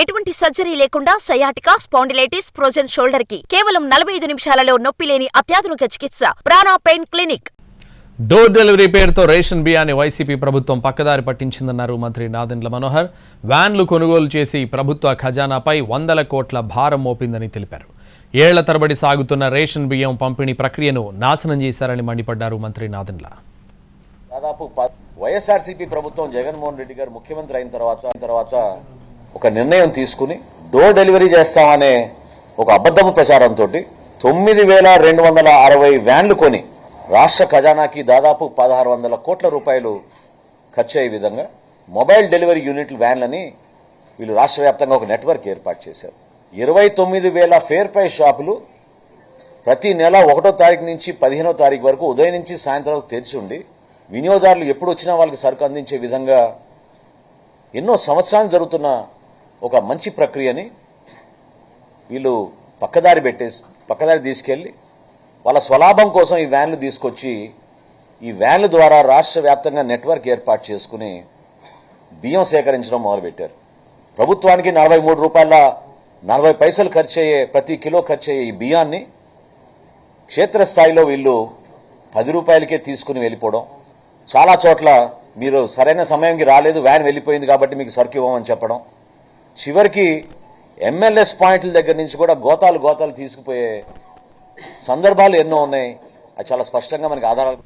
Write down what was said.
ఎటువంటి సర్జరీ లేకుండా sciatica spondylitis frozen షోల్డర్కి కేవలం నలభై ఐదు నిమిషాలలో నొప్పి లేని అత్యాధునిక చికిత్స Prana pain clinic. Door delivery పేరుతో రేషన్ బియ్యాన్ని వైసీపీ ప్రభుత్వం పక్కదారి పట్టించిందన్నారు మంత్రి నాదెండ్ల మనోహర్. వ్యాన్లు కొనుగోలు చేసి ప్రభుత్వ ఖజానాపై వందల కోట్ల భారం మోపిందని తెలిపారు. ఏళ్ళ తరబడి సాగుతున్న రేషన్ బియ్యం పంపిణీ ప్రక్రియను నాశనం చేశారని మండిపడ్డారు మంత్రి నాదెండ్ల. దాదాపు వైఎస్ఆర్సీపీ ప్రభుత్వం జగన్మోహన్ రెడ్డి గారు ముఖ్యమంత్రి అయిన తర్వాత తర్వాత ఒక నిర్ణయం తీసుకుని డోర్ డెలివరీ చేస్తామనే ఒక అబద్ధపు ప్రచారంతో తొమ్మిది వేల రెండు వందల అరవై వ్యాన్లు కొని రాష్ట్ర ఖజానాకి దాదాపు పదహారు వందల కోట్ల రూపాయలు ఖర్చు అయ్యే విధంగా మొబైల్ డెలివరీ యూనిట్లు వ్యాన్లని వీళ్ళు రాష్ట్ర వ్యాప్తంగా ఒక నెట్వర్క్ ఏర్పాటు చేశారు. ఇరవై తొమ్మిది వేల ఫేర్ ప్రైస్ షాపులు ప్రతి నెల ఒకటో తారీఖు నుంచి పదిహేనో తారీఖు వరకు ఉదయం నుంచి సాయంత్రం వరకు తెరిచి ఉండి వినియోగదారులు ఎప్పుడు వచ్చినా వాళ్ళకి సరుకు అందించే విధంగా ఎన్నో సంవత్సరాలు జరుగుతున్న ఒక మంచి ప్రక్రియని వీళ్ళు పక్కదారి పెట్టేసి పక్కదారి తీసుకెళ్ళి వాళ్ళ స్వలాభం కోసం ఈ వ్యాన్లు తీసుకొచ్చి ఈ వ్యాన్ల ద్వారా రాష్ట్ర వ్యాప్తంగా నెట్వర్క్ ఏర్పాటు చేసుకుని బియ్యం సేకరించడం మొదలుపెట్టారు. ప్రభుత్వానికి నలభై మూడు రూపాయల నలభై పైసలు ఖర్చు అయ్యే ప్రతి కిలో ఖర్చు అయ్యే ఈ బియ్యాన్ని క్షేత్రస్థాయిలో వీళ్ళు పది రూపాయలకే తీసుకుని వెళ్ళిపోవడం. చాలా చోట్ల మీరు సరైన సమయంకి రాలేదు వ్యాన్ వెళ్ళిపోయింది కాబట్టి మీకు సరుకు ఇవ్వమని చెప్పడం. చివరికి ఎంఎల్ఎస్ పాయింట్ల దగ్గర నుంచి కూడా గోతాలు గోతాలు తీసుకుపోయే సందర్భాలు ఎన్నో ఉన్నాయి. అది చాలా స్పష్టంగా మనకి ఆధారాలు